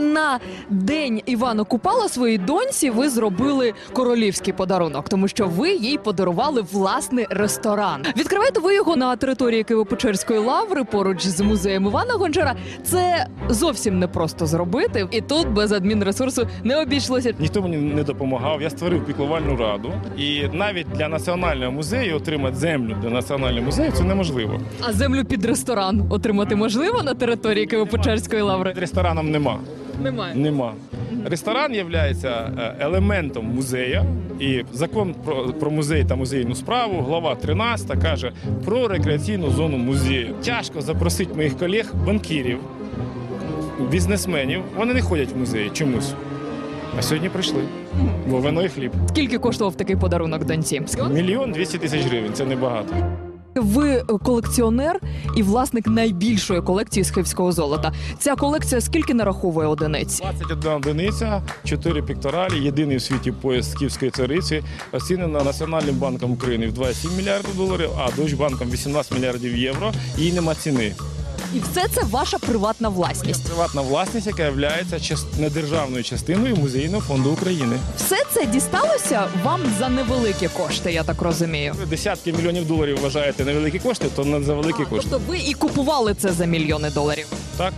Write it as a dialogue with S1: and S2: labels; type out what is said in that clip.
S1: на день Івана Купала своїй доньці ви зробили королівський подарунок, тому що ви їй подарували власний ресторан. Відкриваєте ви його на території Києво-Печерської лаври поруч з музеєм Івана Гончара. Це зовсім не просто зробити, і тут без адмінресурсу не обійшлося.
S2: Ніхто мені не допомагав. Я створив піклувальну раду, і навіть для національного музею отримати землю для національного музею це неможливо.
S1: А землю під ресторан отримати можливо на території Києво-Печерської лаври?
S2: Рестораном нема.
S1: Немає.
S2: Нема. Ресторан є елементом музею, і закон про, про музей та музейну справу, глава 13 каже про рекреаційну зону музею. Тяжко запросити моїх колег, банкірів, бізнесменів. Вони не ходять в музеї чомусь. А сьогодні прийшли. Бо вино і хліб.
S1: Скільки коштував такий подарунок доньці?
S2: Мільйон двісті тисяч гривень це небагато.
S1: Ви колекціонер і власник найбільшої колекції схивського золота. Ця колекція скільки нараховує одиниць?
S2: 21 одиниця, 4 пікторалі, єдиний в світі пояс Київської цариці, оцінена Національним банком України в 2,7 мільярдів доларів, а Дочбанком 18 мільярдів євро. Їй нема ціни.
S1: І все це ваша приватна власність.
S2: Приватна власність, яка є недержавною частиною музейного фонду України.
S1: Все це дісталося вам за невеликі кошти, я так розумію.
S2: Ви десятки мільйонів доларів вважаєте невеликі кошти, то не за великі кошти.
S1: Тобто ви і купували це за мільйони доларів.
S2: Так?